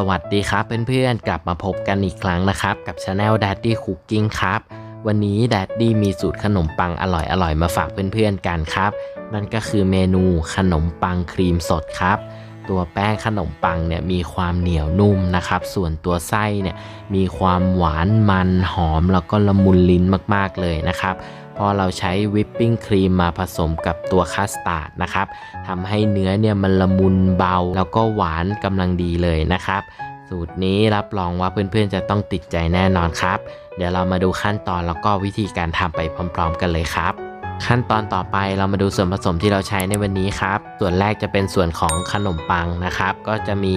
สวัสดีครับเพื่อนๆ กลับมาพบกันอีกครั้งนะครับ กับช anel Daddy Cooking ครับ วันนี้ Daddy มีสูตรขนมปังอร่อยๆ มาฝากเพื่อนๆกันครับ นั่นก็คือเมนูขนมปังครีมสดครับ ตัวแป้งขนมปังเนี่ยมีความเหนียวนุ่มนะครับ ส่วนตัวไส้เนี่ยมีความหวานมันหอมแล้วก็ละมุนลิ้นมากๆเลยนะครับพอเราใช้วิปปิ้งครีมมาผสมกับตัวคัสตาร์ดนะครับทำให้เนื้อเนี่ยมันละมุนเบา แล้วก็หวานกำลังดีเลยนะครับ สูตรนี้รับรองว่าเพื่อนๆจะต้องติดใจแน่นอนครับ เดี๋ยวเรามาดูขั้นตอนแล้วก็วิธีการทำไปพร้อม ๆ กันเลยครับ ขั้นตอนต่อไปเรามาดูส่วนผสมที่เราใช้ในวันนี้ครับ ส่วนแรกจะเป็นส่วนของขนมปังนะครับ ก็จะมี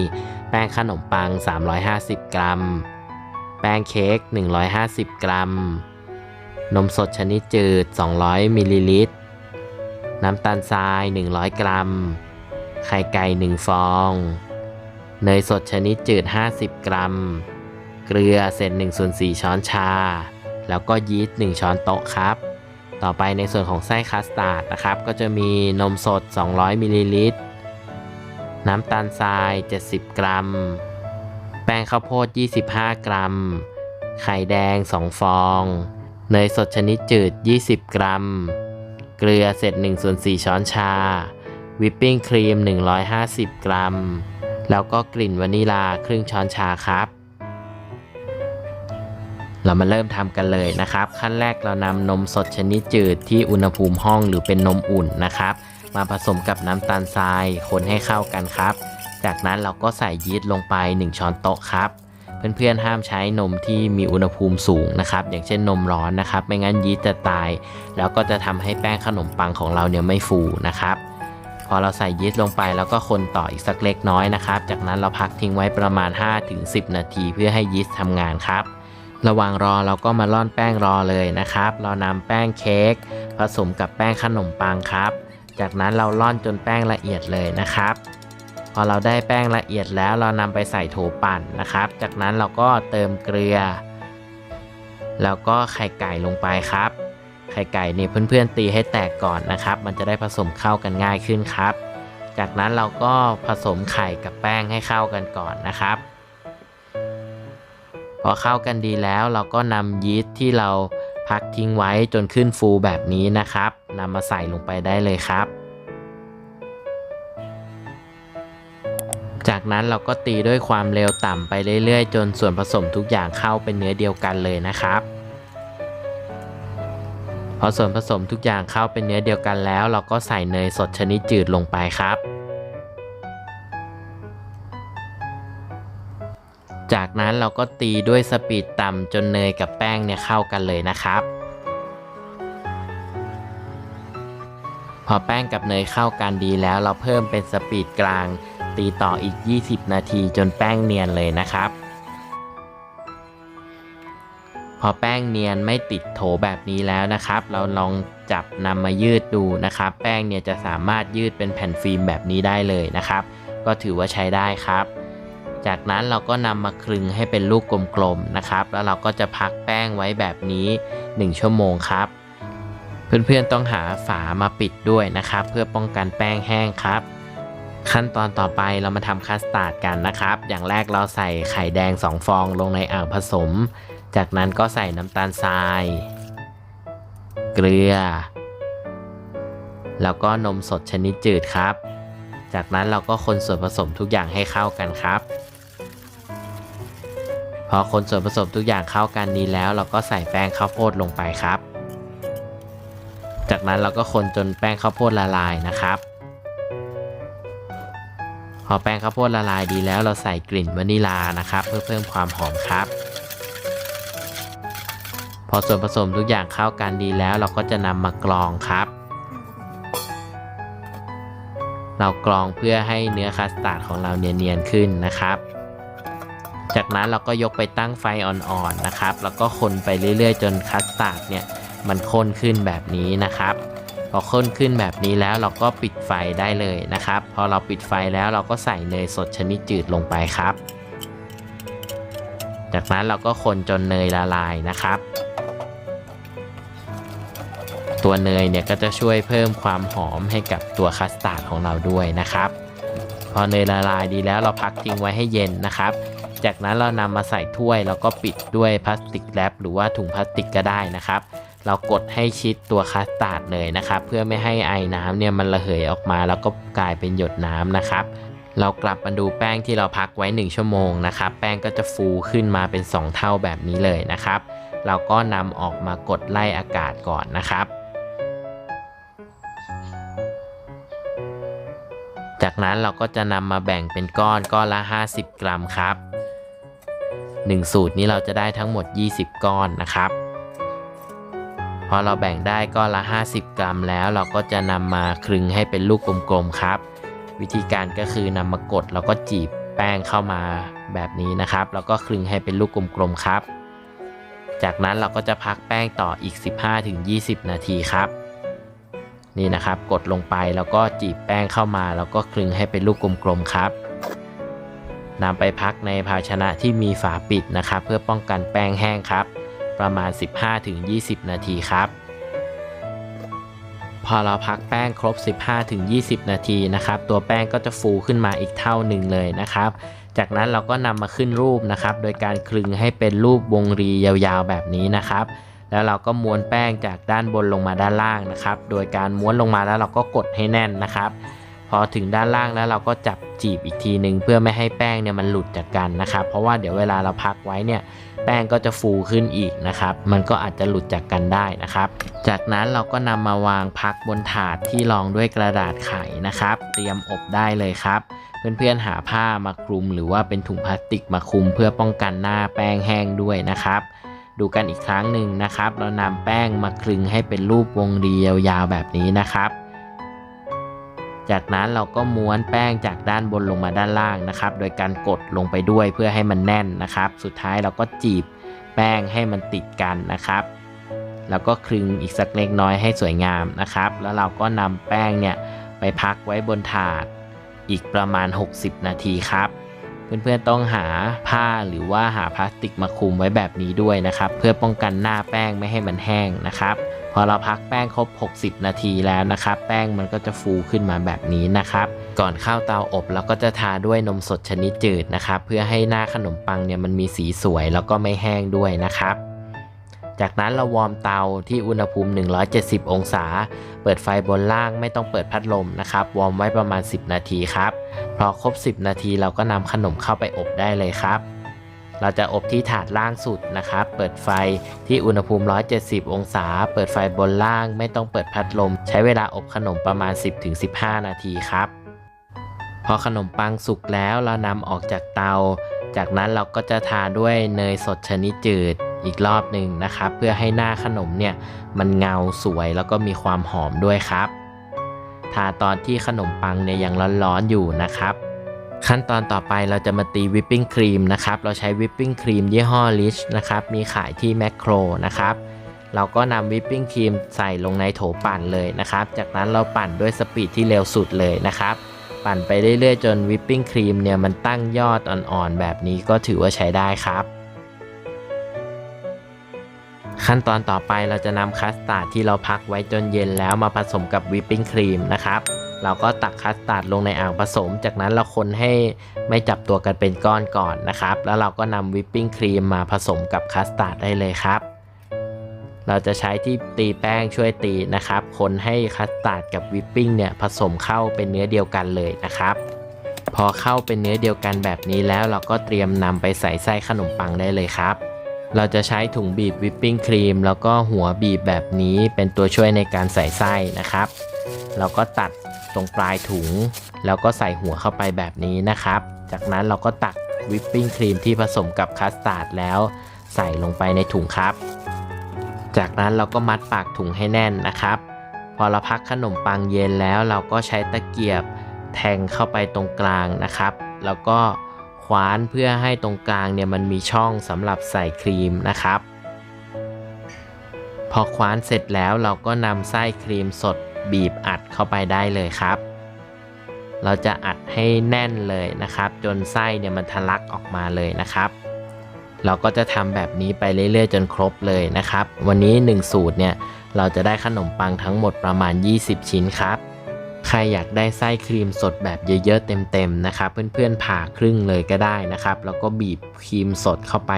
แป้งขนมปัง 350 กรัม แป้งเค้ก 150 กรัม นมสดชนิดจืด 200 มิลลิลิตร น้ำตาลทราย 100 กรัม ไข่ไก่ 1 ฟอง เนยสดชนิดจืด 50 กรัม เกลือเศษ1ส่วน4ช้อนชา แล้วก็ยีสต์ 1 ช้อนโต๊ะครับ ต่อไปในส่วนของไส้คัสตาร์ดนะครับ ก็จะมีนมสด 200มิลลิลิตร น้ำตาลทราย 70 กรัม แป้งข้าวโพด 25 กรัม ไข่แดง 2 ฟอง เนยสดชนิดจืด 20 กรัม เกลือเศษ1ส่วน4ช้อนชา วิปปิ้งครีม 150 กรัม แล้วก็กลิ่นวานิลาครึ่งช้อนชาครับ เรามาเริ่มทำกันเลยนะครับ ขั้นแรกเรานำนมสดชนิดจืดที่อุณหภูมิห้องหรือเป็นนมอุ่นนะครับ มาผสมกับน้ำตาลทรายคนให้เข้ากันครับ จากนั้นเราก็ใส่ยีสต์ลงไป 1 ช้อนโต๊ะครับ เพื่อนๆห้ามใช้นมที่มีอุณหภูมิสูงนะครับ อย่างเช่นนมร้อนนะครับ ไม่งั้นยีสต์จะตาย แล้วก็จะทำให้แป้งขนมปังของเราเนี่ยไม่ฟูนะครับพอเราใส่ยีสต์ลงไปแล้วก็คนต่ออีกสักเล็กน้อยนะครับ จากนั้นเราพักทิ้งไว้ประมาณ 5-10 นาที เพื่อให้ยีสต์ทำงานครับ ระหว่างรอเราก็มาร่อนแป้งรอเลยนะครับ เรานำแป้งเค้กผสมกับแป้งขนมปังครับ จากนั้นเราร่อนจนแป้งละเอียดเลยนะครับ พอเราได้แป้งละเอียดแล้วเรานำไปใส่โถปั่นนะครับ จากนั้นเราก็เติมเกลือ แล้วก็ไข่ไก่ลงไปครับ ไข่ไก่เนี่ยเพื่อนๆตีให้แตกก่อนนะครับ มันจะได้ผสมเข้ากันง่ายขึ้นครับ จากนั้นเราก็ผสมไข่กับแป้งให้เข้ากันก่อนนะครับ พอเข้ากันดีแล้วเราก็นำยีสต์ที่เราพักทิ้งไว้จนขึ้นฟูแบบนี้นะครับนำมาใส่ลงไปได้เลยครับ จากนั้นเราก็ตีด้วยความเร็วต่ำไปเรื่อยๆ จนส่วนผสมทุกอย่างเข้าเป็นเนื้อเดียวกันเลยนะครับพอส่วนผสมทุกอย่างเข้าเป็นเนื้อเดียวกันแล้ว เราก็ใส่เนยสดชนิดจืดลงไปครับ นั้นเราก็ตีด้วยสปีดต่ำจนเนยกับแป้งเนี่ยเข้ากันเลยนะครับ พอแป้งกับเนยเข้ากันดีแล้วเราเพิ่มเป็นสปีดกลาง ตีต่ออีก 20 นาทีจนแป้งเนียนเลยนะครับ พอแป้งเนียนไม่ติดโถแบบนี้แล้วนะครับ เราลองจับนำมายืดดูนะครับ แป้งเนี่ยจะสามารถยืดเป็นแผ่นฟิล์มแบบนี้ได้เลยนะครับ ก็ถือว่าใช้ได้ครับ จากนั้นเราก็นำมาคลึงให้เป็นลูกกลมๆนะครับ แล้วเราก็จะพักแป้งไว้แบบนี้ 1 ชั่วโมงครับ เพื่อนๆต้องหาฝามาปิดด้วยนะครับ เพื่อป้องกันแป้งแห้งครับ ขั้นตอนต่อไปเรามาทำคัสตาร์ดกันนะครับ อย่างแรกเราใส่ไข่แดง 2 ฟองลงในอ่างผสม จากนั้นก็ใส่น้ำตาลทราย เกลือ แล้วก็นมสดชนิดจืดครับจากนั้นเราก็คนส่วนผสมทุกอย่างให้เข้ากันครับ พอคนส่วนผสมทุกอย่างเข้ากันดีแล้ว เราก็ใส่แป้งข้าวโพดลงไปครับ จากนั้นเราก็คนจนแป้งข้าวโพดละลายนะครับ พอแป้งข้าวโพดละลายดีแล้ว เราใส่กลิ่นวานิลานะครับ เพื่อเพิ่มความหอมครับ พอส่วนผสมทุกอย่างเข้ากันดีแล้ว เราก็จะนำมากรองครับเรากรองเพื่อให้เนื้อคัสตาร์ดของเราเนียนๆขึ้นนะครับ จากนั้นเราก็ยกไปตั้งไฟอ่อนๆนะครับ แล้วก็คนไปเรื่อยๆ จนคัสตาร์ดเนี่ยมันข้นขึ้นแบบนี้นะครับ พอข้นขึ้นแบบนี้แล้วเราก็ปิดไฟได้เลยนะครับ พอเราปิดไฟแล้วเราก็ใส่เนยสดชนิดจืดลงไปครับ จากนั้นเราก็คนจนเนยละลายนะครับ ตัวเนยเนี่ยก็จะช่วยเพิ่มความหอมให้กับตัวคัสตาร์ดของเราด้วยนะครับ พอเนยละลายดีแล้วเราพักทิ้งไว้ให้เย็นนะครับ จากนั้นเรานำมาใส่ถ้วย แล้วก็ปิดด้วยพลาสติกแรปหรือว่าถุงพลาสติกก็ได้นะครับ เรากดให้ชิดตัวคัสตาร์ดเลยนะครับ เพื่อไม่ให้ไอน้ำเนี่ยมันระเหยออกมา แล้วก็กลายเป็นหยดน้ำนะครับเรากลับมาดูแป้งที่เราพักไว้ 1 ชั่วโมงนะครับ แป้งก็จะฟูขึ้นมาเป็น 2 เท่าแบบนี้เลยนะครับ เราก็นำออกมากดไล่อากาศก่อนนะครับ จากนั้นเราก็จะนำมาแบ่งเป็นก้อนก้อนละ 50 กรัมครับ 1 สูตรนี้เราจะได้ทั้งหมด 20 ก้อนนะครับพอเราแบ่งได้ก้อนละ 50 กรัมแล้วเราก็จะนำมาคลึงให้เป็นลูกกลมๆครับ วิธีการก็คือนำมากดแล้วก็จีบแป้งเข้ามาแบบนี้นะครับ แล้วก็คลึงให้เป็นลูกกลมๆครับ จากนั้นเราก็จะพักแป้งต่ออีก 15-20 นาทีครับ นี่นะครับ กดลงไปแล้วก็จีบแป้งเข้ามา แล้วก็คลึงให้เป็นลูกกลมๆครับ นำไปพักในภาชนะที่มีฝาปิดนะครับเพื่อป้องกันแป้งแห้งครับ ประมาณ 15-20 นาทีครับ พอเราพักแป้งครบ 15-20 นาทีนะครับ ตัวแป้งก็จะฟูขึ้นมาอีกเท่าหนึ่งเลยนะครับ จากนั้นเราก็นำมาขึ้นรูปนะครับ โดยการคลึงให้เป็นรูปวงรียาวๆแบบนี้นะครับแล้วเราก็ม้วนแป้งจากด้านบนลงมาด้านล่างนะครับ โดยการม้วนลงมาแล้วเราก็กดให้แน่นนะครับ พอถึงด้านล่างแล้วเราก็จับจีบอีกทีหนึ่งเพื่อไม่ให้แป้งเนี่ยมันหลุดจากกันนะครับ เพราะว่าเดี๋ยวเวลาเราพักไว้เนี่ยแป้งก็จะฟูขึ้นอีกนะครับ มันก็อาจจะหลุดจากกันได้นะครับ จากนั้นเราก็นำมาวางพักบนถาดที่รองด้วยกระดาษไขนะครับ เตรียมอบได้เลยครับ เพื่อนๆหาผ้ามาคลุม หรือว่าเป็นถุงพลาสติกมาคลุม เพื่อป้องกันหน้าแป้งแห้งด้วยนะครับ ดูกันอีกครั้งหนึ่งนะครับ เรานำแป้งมาคลึงให้เป็นรูปวงรียาวๆแบบนี้นะครับ จากนั้นเราก็ม้วนแป้งจากด้านบนลงมาด้านล่างนะครับ โดยการกดลงไปด้วยเพื่อให้มันแน่นนะครับ สุดท้ายเราก็จีบแป้งให้มันติดกันนะครับ แล้วก็คลึงอีกสักเล็กน้อยให้สวยงามนะครับ แล้วเราก็นำแป้งเนี่ยไปพักไว้บนถาดอีกประมาณ 60 นาทีครับ เพื่อนๆต้องหาผ้าหรือว่าหาพลาสติกมาคลุมไว้แบบนี้ด้วยนะครับ เพื่อป้องกันหน้าแป้งไม่ให้มันแห้งนะครับ พอเราพักแป้งครบ 60 นาทีแล้วนะครับ แป้งมันก็จะฟูขึ้นมาแบบนี้นะครับ ก่อนเข้าเตาอบเราก็จะทาด้วยนมสดชนิดจืดนะครับ เพื่อให้หน้าขนมปังเนี่ยมันมีสีสวยแล้วก็ไม่แห้งด้วยนะครับ จากนั้นเราวอร์มเตาที่อุณหภูมิ 170 องศา เปิดไฟบนล่างไม่ต้องเปิดพัดลมนะครับ วอร์มไว้ประมาณ 10 นาทีครับ พอครบ 10 นาทีเราก็นำขนมเข้าไปอบได้เลยครับ เราจะอบที่ถาดล่างสุดนะครับ เปิดไฟที่อุณหภูมิ 170 องศา เปิดไฟบนล่าง ไม่ต้องเปิดพัดลม ใช้เวลาอบขนมประมาณ 10-15 นาทีครับ พอขนมปังสุกแล้วเรานำออกจากเตา จากนั้นเราก็จะทาด้วยเนยสดชนิดจืดอีกรอบหนึ่งนะครับ เพื่อให้หน้าขนมเนี่ยมันเงาสวยแล้วก็มีความหอมด้วยครับ ทาตอนที่ขนมปังเนี่ยยังร้อนๆอยู่นะครับ ขั้นตอนต่อไปเราจะมาตีวิปปิ้งครีมนะครับ เราใช้วิปปิ้งครีมยี่ห้อลิชนะครับ มีขายที่แมคโครนะครับ เราก็นำวิปปิ้งครีมใส่ลงในโถปั่นเลยนะครับ จากนั้นเราปั่นด้วยสปีดที่เร็วสุดเลยนะครับ ปั่นไปเรื่อยๆ จนวิปปิ้งครีมเนี่ยมันตั้งยอดอ่อนๆ แบบนี้ก็ถือว่าใช้ได้ครับ ขั้นตอนต่อไปเราจะนำคัสตาร์ดที่เราพักไว้จนเย็นแล้วมาผสมกับวิปปิ้งครีมนะครับ เราก็ตักคัสตาร์ดลงในอ่างผสม จากนั้นเราคนให้ไม่จับตัวกันเป็นก้อนก่อนนะครับ แล้วเราก็นำวิปปิ้งครีมมาผสมกับคัสตาร์ดได้เลยครับ เราจะใช้ที่ตีแป้งช่วยตีนะครับ คนให้คัสตาร์ดกับวิปปิ้งเนี่ยผสมเข้าเป็นเนื้อเดียวกันเลยนะครับ พอเข้าเป็นเนื้อเดียวกันแบบนี้แล้วเราก็เตรียมนำไปใส่ไส้ขนมปังได้เลยครับเราจะใช้ถุงบีบวิปปิ้งครีมแล้วก็หัวบีบแบบนี้เป็นตัวช่วยในการใส่ไส้นะครับ เราก็ตัด ตรงปลายถุง แล้วก็ใส่หัวเข้าไปแบบนี้นะครับ จากนั้นเราก็ตักวิปปิ้งครีมที่ผสมกับคัสตาร์ดแล้ว ใส่ลงไปในถุงครับ จากนั้นเราก็มัดปากถุงให้แน่นนะครับ พอเราพักขนมปังเย็นแล้วเราก็ใช้ตะเกียบแทงเข้าไปตรงกลางนะครับ แล้วก็คว้านเพื่อให้ตรงกลางเนี่ยมันมีช่องสำหรับใส่ครีมนะครับ พอคว้านเสร็จแล้วเราก็นำไส้ครีมสด บีบอัดเข้าไปได้เลยครับ เราจะอัดให้แน่นเลยนะครับ จนไส้เนี่ยมันทะลักออกมาเลยนะครับ เราก็จะทำแบบนี้ไปเรื่อยๆ จนครบเลยนะครับ วันนี้ 1 สูตรเนี่ยเราจะได้ขนมปังทั้งหมดประมาณ 20 ชิ้นครับใครอยากได้ไส้ครีมสดแบบเยอะๆเต็มๆนะครับ เพื่อนๆผ่าครึ่งเลยก็ได้นะครับ แล้วก็บีบครีมสดเข้าไป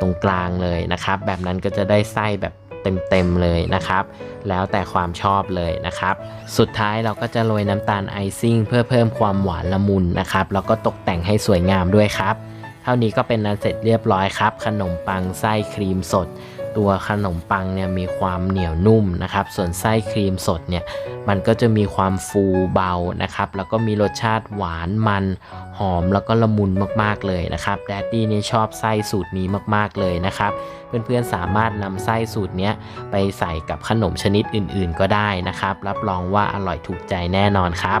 ตรงกลางเลยนะครับ แบบนั้นก็จะได้ไส้แบบ เต็มๆเลยนะครับ แล้วแต่ความชอบเลยนะครับ สุดท้ายเราก็จะโรยน้ำตาลไอซิ่งเพื่อเพิ่มความหวานละมุนนะครับ แล้วก็ตกแต่งให้สวยงามด้วยครับ เท่านี้ก็เป็นนันเสร็จเรียบร้อยครับ ขนมปังไส้ครีมสด ตัวขนมปังเนี่ยมีความเหนียวนุ่มนะครับ ส่วนไส้ครีมสดเนี่ยมันก็จะมีความฟูเบานะครับ แล้วก็มีรสชาติหวานมันหอมแล้วก็ละมุนมากๆเลยนะครับแดดดี้นี่ชอบไส้สูตรนี้มากๆเลยนะครับ เพื่อนๆสามารถนำไส้สูตรนี้ไปใส่กับขนมชนิดอื่นๆ ก็ได้นะครับ รับรองว่าอร่อยถูกใจแน่นอนครับ